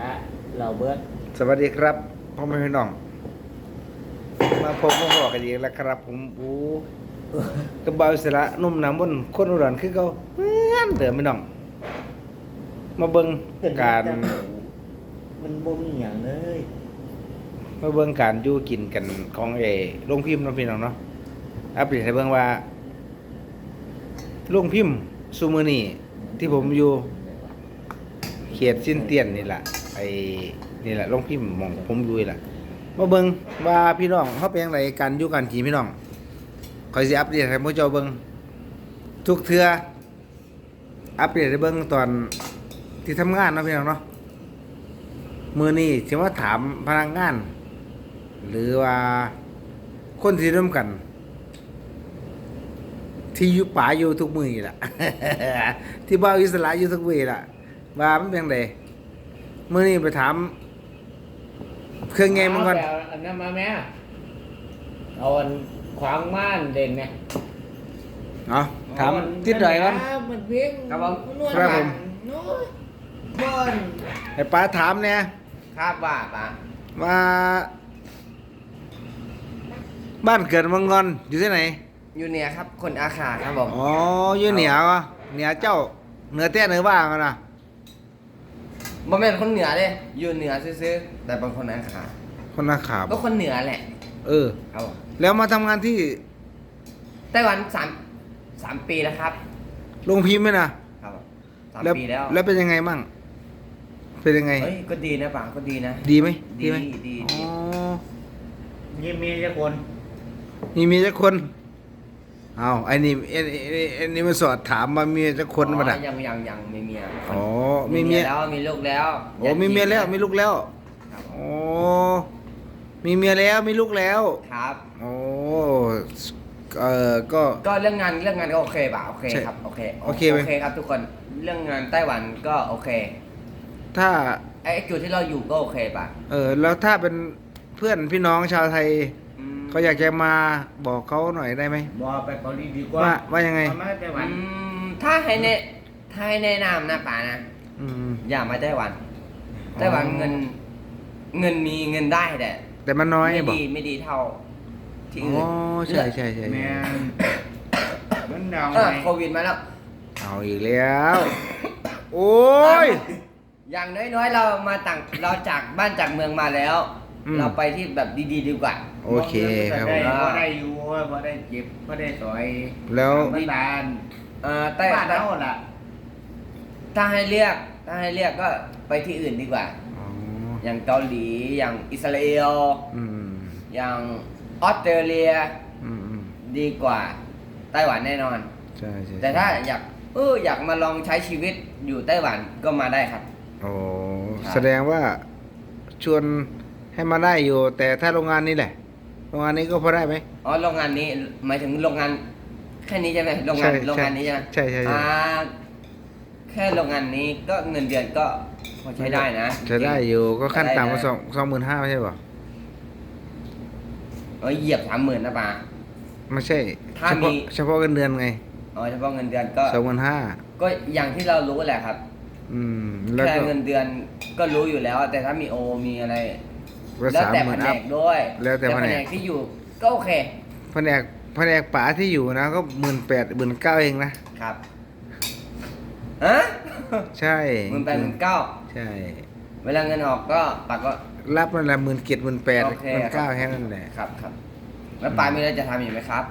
นะเราเบิร์ดสวัสดีครับพ่อแม่พี่น้อง มาพบมาบอกกันอีกแล้วครับ ผมโอ้กระเบาอิสระนุ่มน้ำบนคนอุดรคือเขาเหมือนเดิมพี่น้อง มาเบิ่งการ มันบ่มีอย่างเลยมาเบิ่งการอยู่กินกันของเอโรงพิมพ์เนาะพี่น้องเนาะอัปเดตให้เบิ่งว่าโรงพิมพ์ซูมือนี่ที่ผมอยู่เขตสิ้นเตียนนี่แหละ ไอ้นี่แหละโรงพิมพ์หมองผมอยู่นี่แหละมาเบิ่งว่าพี่น้องเขาเป็นจังไดการอยู่กันกินพี่น้องคอยสิอัปเดตให้พวกเจ้าเบิ่งทุกเทื่ออัปเดตให้เบิ่งตอนที่ทำงานเนาะพี่น้องเนาะมือนี่จะว่าถามพนักงาน หรือว่าคนที่ร่วมกัน ที่อยู่ป่าอยู่ทุกมือนี่แหละที่บ้านอิสระอยู่ทุกมือนี่แหละว่ามันเป็นไง มือนี่ไปถาม เครื่องไงมันก่อน เาอันนั้นมาแม่เอาอันขวางม่านเด่นเนี่ยเนาะถามทิศใดก่อน มันเพียงครับผมนวดครับผม นวดบอนไอ้ป้าถามเนี่ยครับว่าปะว่า บ้านเกิดเมังงอนอยู่ที่ไหน อยู่เหนือครับ คนอาขาครับผมอ๋ออยู่เหนือวะเหนือเจ้า เหนือแต้เหนือว่างกันนะ บ่แม่นคนเหนือเลยอยู่เหนือซื่อๆแต่เป็นคนอาขาคนนาขาวก็คนเหนือแหละเออ ครับผมแล้วมาทำงานที่ไต้หวันสามสามปีแล้วครับ โรงพิมพ์ไหมนะครับผมสามแล้วปีแล้วแล้วเป็นยังไงมั่ง เป็นยังไง เฮ้ยก็ดีนะป่าก็ดีนะ ดีไหมดีไหมดีอ๋ดีอยี่มีจะคน มีเมียจักคน เอาไอ้นี่ไอ้ไอ้ไอ้นี่มาสอดถามมามีจักคนมาอ๋ดัอยังยังยังมีเมียอ๋อมีเมียแล้วมีลูกแล้วโอ้มีเมียแล้วมีลูกแล้วครับผมโอ้มีเมียแล้วมีลูกแล้วครับโอ้เออก็ก็เรื่องงานเรื่องงานก็โอเคป่ะโอเคใช่ครับโอเคโอเคไหมโอเคครับทุกคนเรื่องงานไต้หวันก็โอเค ถ้าไอ้จุดที่เราอยู่ก็โอเคป่ะเออแล้วถ้าเป็นเพื่อนพี่น้องชาวไทยอืม เขาอยากจะมาบอกเขาหน่อยได้ไหมบอไปเกาหลีดีกว่าว่าว่ายังไงเอามาไต้หวันอืมถ้าให้แนะถ้าให้แนะนำนะป่านะอืมอย่ามาไต้หวันอ๋อไต้หวันเงิน เงินมีเงินได้แต่แต่มันน้อยไม่บอกดีไม่ดีเท่า ที่อ๋อื่อนใช่ใช่ใช่แม่นมันเดาเออไงโควิดมาแล้วเอาอีกแล้ว โอ้ยอย่างน้อยๆ เรามาต่างเราจากบ้านจากเมืองมาแล้วอืมเราไปที่แบบดีๆดีกว่า โอเคครับผได้มพอได้อยู่พอได้เจ็บพอได้สอยแล้วบ้านบ้านเอ่อใต้บ้านใต้เท่าล่ะถ้าให้เรียกถ้าให้เรียกก็ไปที่อื่นดีกว่า อ๋ออย่างเกาหลีอย่างอิสราเอลอืมอย่างออสเตรเลียอืมอืมดีกว่าไต้หวันแน่นอน ใช่ใช่แต่ถ้าอยากเอออยากมาลองใช้ชีวิตอยู่ไต้หวันก็มาได้ครับ โอ้ครับแสดงว่าชวนให้มาได้อยู่ แต่ถ้าโรงงานนี้แหละ โรงงานนี้ก็พอได้ไหม อ๋อโรงงานนี้หมายถึงโรงงานแค่นี้ใช่ไหมโรงงานใช่โรงงานนี้ใช่ไหมใช่ใช่ใช่ อ่าแค่โรงงานนี้ก็เงินเดือนก็พอใช้ได้นะจะได้อยู่ก็ขั้นได้ต่ำก็นะสองสองหมื่นห้าไม่ใช่ป่ะเออเหยียบสามหมื่นนะป่าไม่ใช่ถ้าเฉมี พาะเฉพาะเงินเดือนไงอ๋อเฉพาะเงินเดือนก็ สองหมื่นห้าก็อย่างที่เรารู้แหละครับอืมแล้วแค่ก็เงินเดือนก็รู้อยู่แล้ว แต่ถ้ามีโอมีอะไร ก็แล้วสามแต่หแผมื่นนอัพ กด้วยแล้วแต่แผนก ที่อยู่ก็โอเคแผนกแผนกป๋าที่อยู่นะก็หมื่นแปดหมื่นเก้าเองนะครับฮะใช่หมื่นแปดหมื่นเก้าใช่ เวลาเงินออกก็ปากก็ รับนั่นแหละหมื่นเจ็ดหมื่นแปดโอเคหมื่นครัเก้าบ แค่นั้นแหละ ครับครับแล้วปามีอะไรจะทำอีกไหมครับ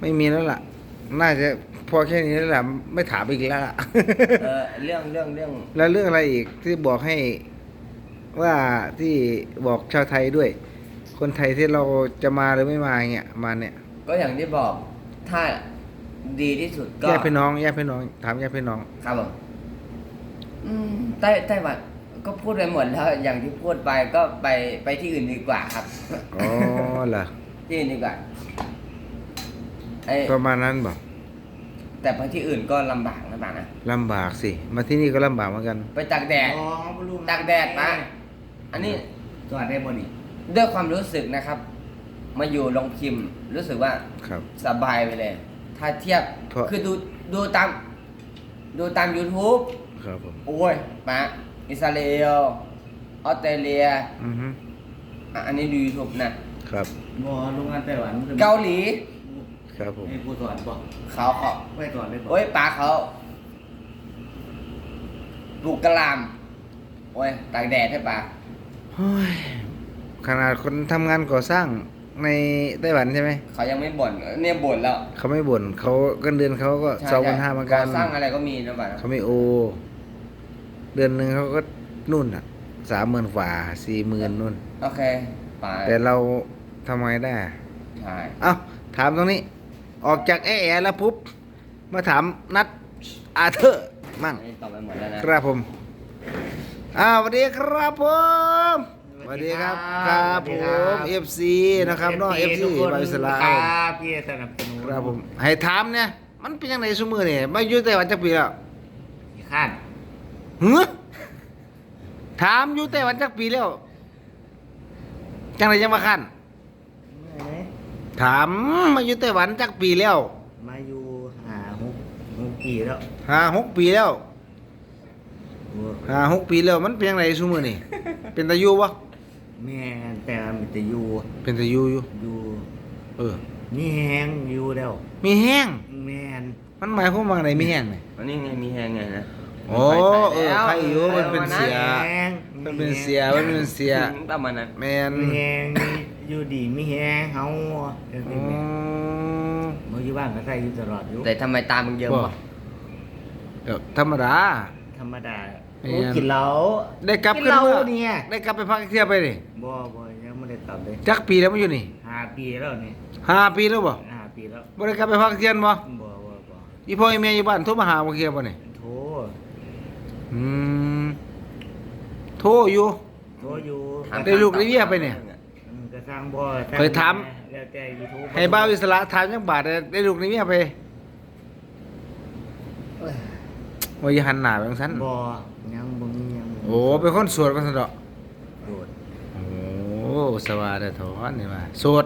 ไม่มีแล้วล่ะ น่าจะพอแค่นี้แล้วล่ะไม่ถามอีกแล้วล่ะ เออเรื่องเรื่องเรื่องแล้วเรื่องอะไรอีกที่บอกให้ ว่าที่บอกชาวไทยด้วย คนไทยที่เราจะมาหรือไม่มาเงี้ยมาเนี่ยก็อย่างที่บอกถ้าดีที่สุดก็แยกพี่น้องแยกพี่น้องถามแยกพี่น้องครับผมอืมไต้ไต้หวันก็พูดไปหมดแล้ว อย่างที่พูดไปก็ไปไปที่อื่นดีกว่าครับอ๋อเหรอที่อื่นดีกว่าไอ้ประมาณนั้นบอกแต่ไปที่อื่นก็ลำบากนะป่านะลำบากสิ มาที่นี่ก็ลำบากเหมือนกัน ไปตากแดด อ๋อบ่รู้ตากแดดมา อันนี้สวัสดีบ่นี่ด้วยความรู้สึกนะครับ มาอยู่ลงพิมพ์ รู้สึกว่าครับ สบายไปเลย ถ้าเทียบเพราะ คือดูดูตาม ดูตาม YouTube ครับผมโอ้ยมาอิสราเอลออสเตรเลียอือฮึอะอันนี้ดูยูทูบนะครับบอโรงงานไต้หวันเกาหลีครับผมให้กูสอนบอกเขาเขา ไปสอนเลยบอกโอ้ยปลาเขาปลูกกระหลำโอ้ยตากแดดให้ปลาเฮ้ย ขนาดคนทำงานก่อสร้างในไต้หวันใช่ไหม เขายังไม่บ่นเนี่ยบ่นแล้ว เขาไม่บ่นเขาเงินเดือนเขาก็ใช่สองพันห้าเหมือนกัน ก่อสร้างอะไรก็มีนะปลาเขาไม่โอ เดือนหนึ่งเขาก็นู่นอะสามหมื่นฝ่าสี่หมื่นนู่น โอเคปลาแต่เราทำไงได้ใช่เอ้าถามตรงนี้ ออกจากแอแอแล้วปุ๊บ มาถามนัดอาเธอร์มั่งอันนี้ตอบไปหมดแล้วนะ ครับผม อ้าวสวัสดีครับผมสวัสดีครับครับผม FC นะครับน้อง FC บาวิสลาคครัรับบพี่สนับสนุนครับผมให้ถามเนี่ยมันเป็นยังไงสมือเนี่ยมาอยู่ไต้หวันจักปีแล้วข้านหือถามอยู่ไต้หวันจักปีแล้วจังไรยังมาคันถามมาอยู่ไต้หวันจักปีแล้ว มาอยู่หาหกหกปีแล้วห้าหกปีแล้ว ห้าหกปีแล้วมันเป็นยังไงสมือนี่ เป็นตาอยู่ปะแม่แต่มันจะอยู่เป็นตาอยู่อยู่อยู่เออนี่แห้งอยู่แล้วมีแห้ง แม่นมันหมายความว่าไงมีแห้งไหมอันนี้ไงมีแหงไงนะโอ้เออใครอยู่มันเป็นเสีย แห้งมันเป็นเสียมันเป็นเสียประมาณนั้นแมนมีแห้งมีอยู่ดีมีแห้งเฮาเอออ๋อเมื่ออยู่บ้านก็ใส่อยู่ตลอดอยู่แต่ทำไมตามึงเยอะบ่วะเดี๋ยวธรรมดา ธรรมดาแม่น โอ้กินเหล้าได้กลับกินขึ้นเหล้าเมื่อเนี่ยได้กลับไปพักเที่ยวไปดิบ่บ่ยังไม่ได้กลับเลยจักปีแล้วมันอยู่นี่ห้าปีแล้วนี่ห้าปีแล้วบ่ห้าปีแล้วบ่ได้กลับไปพักเที่ยวบ่บ่บ่บ่อีพ่ออีแม่อยู่บ้านโทรมาหาบ่เที่ยวบ่นี่โทรอืมโทรอยู่โทรอยู่ถามได้ลูกได้เมียไปเนี่ยอืมก็สร้างบ่เคยถามแล้วแต่ YouTube ให้บ้าวอิสระถามจังบาทได้ได้ลูกนี่เมียไปว่าอย่าหันหน้าไปทางซั้นบ่ ยังบ่มียังบ่มีโอ้เป็นคนโสวดกันซะดอกโดดโอ้สวัสดีทอนนี่ว่าโสด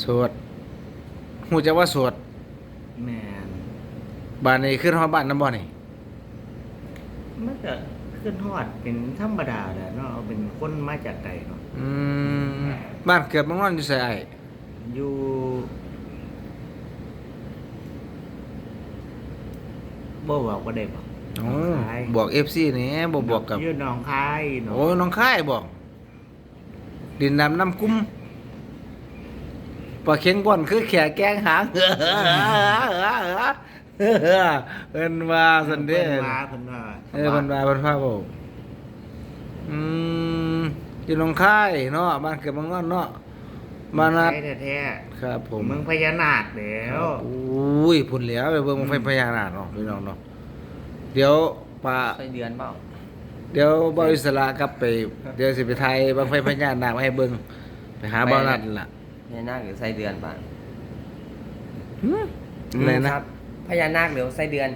โสดฮู้จักว่าโสดแม่นบ้านนี้ขึ้นฮอดบ้านนำบ่นี่มันก็ขึ้นฮอดเป็นธรรมดาแหละเนาะเอาเป็นคนมาจากไกลเนาะอืมบ้านเกิดเมืองนอนอยู่ไสไอ้อยู่บ่บอกบ่ได้บ่โอ้ห นงคายบอก FC นี่บ่บอกกับอยู่หนองคายหนองโอ้น้องค่ายบอก ดินดำน้ำกุ้มปลาเค็งบ่อนคือแขกแกงหางเอิ้นว่าซั่นเด้เพิ่นว่าเพิ่นว่าเออเพิ่นว่าเพิ่นพาบอกอืมอยู่หนองค่ายเนาะบ้านเกิดเมืองนอนเนาะบ้านนัดไทยแท้ครับผๆมเมืองพญานาคแล้วอุ้ยพุ่นเหลียวไปเบิ่งไฟพญานาคเนาะพี่น้องเนาะ เดี๋ยวป่าใช่เดือนเปล่าเดี๋ยวบ่าวอิสระกลับไป เดี๋ยวสิไปไทยบังไฟพญานาคมาให้เบิ่งไปหาบ่าวนัดนั่นล่ะพญานาคหรือไส้เดือนป่ะอะไรนะครับพญานาคหรือไส้เดือน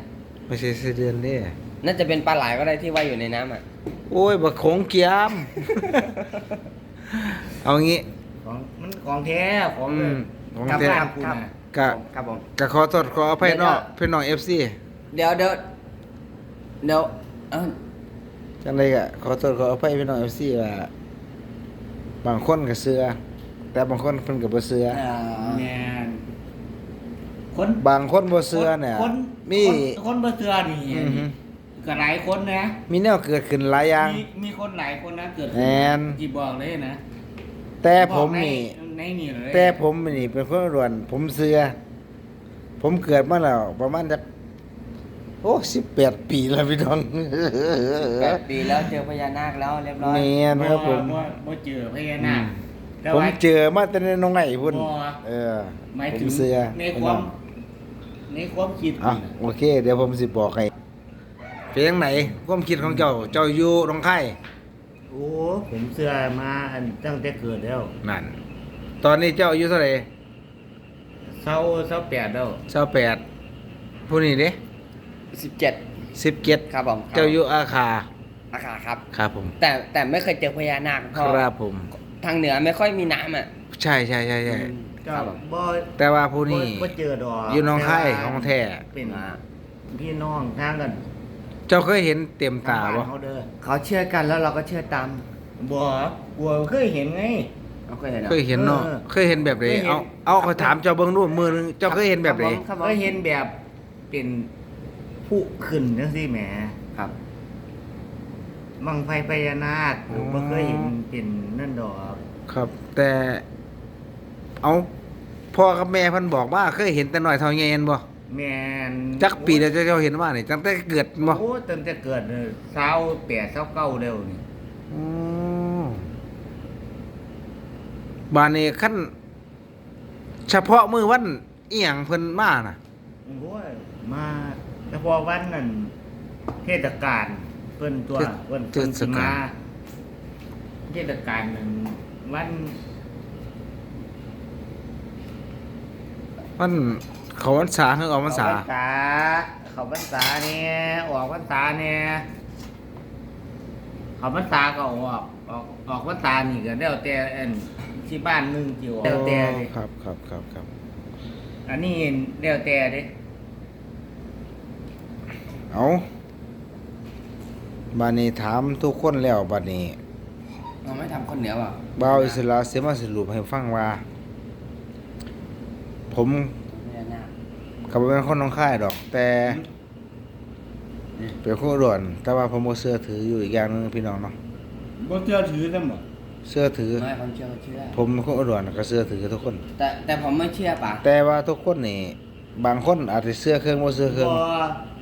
ไม่ใช่ไส้เดือนเด้น่าจะเป็นปลาไหลก็ได้ที่ว่ายอยู่ในน้ำอะ โอ้ยบักโขงเกียม เอางี้ ของมันของแท้ของอืมของกลับแท้บ้านกูน่ะกะครับผมกะขอโทษขออภัยเดี๋ยวเนาะนะพี่น้อง FC เดี๋ยวเดี๋ยว เดี๋ยวเอ้าจังไดก็ขอโทษขออภัยพี่น้อง FC ว่าบางคนก็เชื่อแต่บางคนเพิ่นก็บ่เชื่อแม่นคนบางคนบ่เชื่อเนี่ยคนมี คนคนบ่เชื่อนี่อือฮึ ก็หลายคนนะมีแนวเกิดขึ้นหลายอย่าง มีมีคนหลายคนนะเกิดแม่นที่บอกเลยนะแต่ผมบอกในนี่ในนี่เลยแต่ผมนี่เป็นคนรวน ผมเชื่อผมเกิดมาแล้วประมาณจัก โอ้18ปีแล้วพี่น้อง แปดปีแล้วเจอพญานาคแล้วเรียบร้อยแม่นครับผมบ่บ่เจอพญานาคแต่ผมว่า เจอมาแต่ในน้องไงพุ่นบ่ เออหมายผถึมงเชื่อในความในความคิดอะโอเค เดี๋ยวผมสิบอกให้เป็นยังไหนความคิดของเจ้าเจ้าอยู่หนองไข่โอ้ผมเชื่อมาอันตั้งแต่เกิดแล้วนั่น ตอนนี้เจ้าอายุเท่าไหร่เศร้าเศร้าแปดแล้วเจ้าแปดผู้นี้เด้ สิบเจ็ดสิบเจ็ดครับผมเจ้าอยู่อาคาอาคาครับ ครับผม แต่แต่ไม่เคยเจอพญานาคเพคราะรับผม ทางเหนือไม่ค่อยมีน้ำอะ ใช่ใช่ใช่ใช่ก็ครับผมบ่แต่ว่าผู้นี้บ่บ่เจอดอกอยู่หน้องไข่แต่ว่าของแท้เป็นพี่น้องทางกัน เจ้าเคยเห็นเต็มตาบ่บ้นเขาเด้อเขาเชื่อกันแล้วเราก็เชื่อตามบ่กลัวเคยเห็นไงเราเคยเห็นหรอเคยเห็นเนาะเออเคยเห็นแบบไหนเคยเห็นเอาเอาขอถามเจ้าเบิ่งดูมือนึงเจ้าเคยเห็นแบบไหนครับผมเคยเห็นแบบเป็น ผู้ขึ้นจังซี่แหมครับ บังไฟพญานาคผมบ่เคยเห็นเป็นนั่นดอกครับ แต่ เอาพ่อกับแม่เพิ่นบอกว่าเคยเห็นแต่น้อยเท่าใหญ่แม่นบ่แม่นจักปีแล้วเจ้าเห็นว่านี่ตั้งแต่เกิดบ่โอ้ตั้งแต่เกิดเนี่ยเช้าแปดเช้าเก้าเร็วนี่อ๋อบ้านนี้ขั้นเฉพาะมือวันอีหยังเพิ่นมาน่ะ โอ้ยมา แต่พอวันนั้นเทศกาลเพิ่นตัวเทศเพิ่นเพิ่นสิเทศกาลมาเทศกาลนั้นวัน มันเขาพรรษาคือออกพรรษาเขพรรษาเขาพรรษาเนี่ยออกพรรษาเนี่ยเขาพรรษาก็ออกออกออกพรรษานี่ก็แล้วแต่อันที่บ้านหนึงที่ออกแล้วแต่เด้ครับครับครับครับอันนี้แล้วแต่เด้ เอาบัดนี้ถามทุกคนแล้วบัดนี้เราไม่ทำคนเหนียวอะบ่าวอิสลามเสมาสรุปให้ฟังว่า ผมไม่ได้หน้าก็บ่เป็นคนหน้องค่ายดอก แต่เป็นคนอุดรแต่ว่าผมบ่เชื่อถืออยู่อีกอย่างหนึงพี่น้องเนาะบ่เชื่อถือซั่นบ่เชื่อถือไม่ความเชื่อก็เชื่อผมเป็นคนอุดรก็เชื่อถือทุกคน แต่แต่ผมไม่เชื่อป่ะแต่ว่าทุกคนนี่บางคนอาจจะเชื่อเครื่องบ่เชื่อเครื่องบ่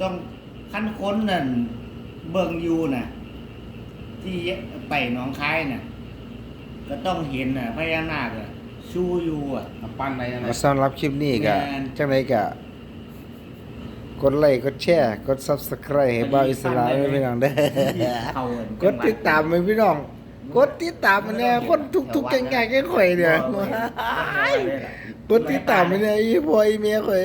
ต้อง คันคนนั่นเบิ่งอยู่น่ะ ที่ไปหนองคายน่ะ ก็ต้องเห็นน่ะพญานาคอะชูอยู่อะมาปั้นไปใช่ไหมเอาสำหรับคลิปนี้ก็แม่น จังไดก็กดไลค์กดแชร์กด Subscribe ให้บ่าวอิสลามด้วยพี่น้องเด้อเข้าอันกดติดตามให้พี่น้อง กดติดตามมันแน่คนทุกๆแก่ๆแก่ข่อยเนี่ยบ่บ่บ่บ่บ่กดติดตามมันแน่อีพ่ออีเมียข่อย